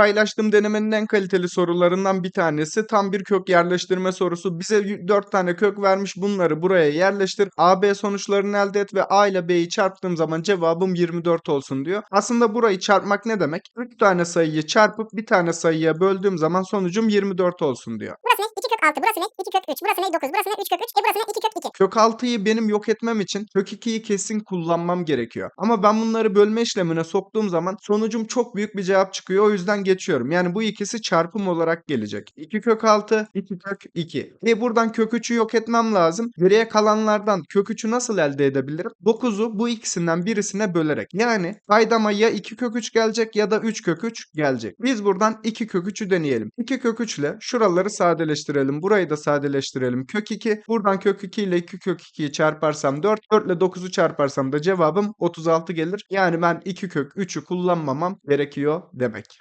paylaştığım denemenin en kaliteli sorularından bir tanesi. Tam bir kök yerleştirme sorusu. Bize 4 tane kök vermiş. Bunları buraya yerleştir. AB sonuçlarını elde et ve A ile B'yi çarptığım zaman cevabım 24 olsun diyor. Aslında burayı çarpmak ne demek? 3 tane sayıyı çarpıp bir tane sayıya böldüğüm zaman sonucum 24 olsun diyor. Burası ne? 2 kök 6. Burası ne? 2 kök 3. Burası ne? 9. Burası ne? 3 kök 3. E burası ne? 2 kök 2. Kök 6'yı benim yok etmem için kök 2'yi kesin kullanmam gerekiyor. Ama ben bunları bölme işlemine soktuğum zaman sonucum çok büyük bir cevap çıkıyor. O yüzden geçiyorum. Yani bu ikisi çarpım olarak gelecek. 2 kök 6, 2 kök 2. E buradan kök 3'ü yok etmem lazım. Geriye kalanlardan kök 3'ü nasıl elde edebilirim? 9'u bu ikisinden birisine bölerek. Yani paydama ya 2 kök 3 gelecek ya da 3 kök 3 gelecek. Biz buradan 2 kök 3'ü deneyelim. 2 kök 3 ile şuraları sadeleştirelim. Burayı da sadeleştirelim. Kök 2. Buradan kök 2 ile 2 kök 2'yi çarparsam 4. 4 ile 9'u çarparsam da cevabım 36 gelir. Yani ben 2 kök 3'ü kullanmamam gerekiyor demek.